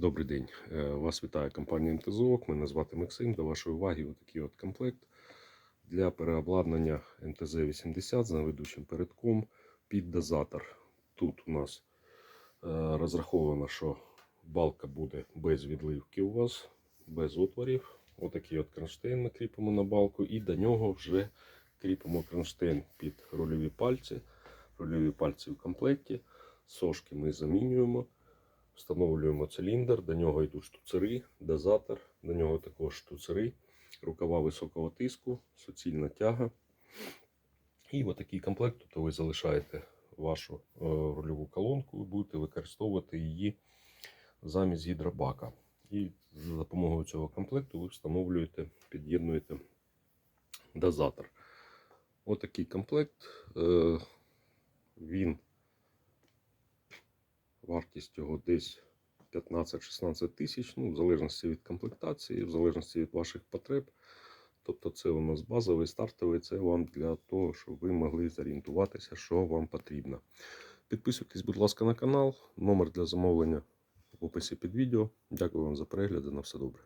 Добрий день. Е, Вас вітає компанія МТЗОК. Мене звати Максим. До вашої уваги отакий от комплект для переобладнання МТЗ-80 з наведучим передком під дозатор. Тут у нас е, розраховано, що балка буде без відливки у вас, без отворів. Отакий от кронштейн ми кріпимо на балку, і до нього вже кріпимо кронштейн під рульові пальці. Рульові пальці в комплекті. Сошки ми замінюємо. Встановлюємо циліндр, до нього йдуть штуцери, дозатор, до нього також штуцери, рукава високого тиску, суцільна тяга. І отакий комплект, тобто ви залишаєте вашу е, рульову колонку і будете використовувати її замість гідробака. І за допомогою цього комплекту ви встановлюєте, під'єднуєте дозатор. Отакий комплект. Е, він Вартість його десь 15-16 тисяч, ну, в залежності від комплектації, в залежності від ваших потреб. Тобто це у нас базовий, стартовий, це вам для того, щоб ви могли зорієнтуватися, що вам потрібно. Підписуйтесь, будь ласка, на канал. Номер для замовлення в описі під відео. Дякую вам за перегляд. і На все добре.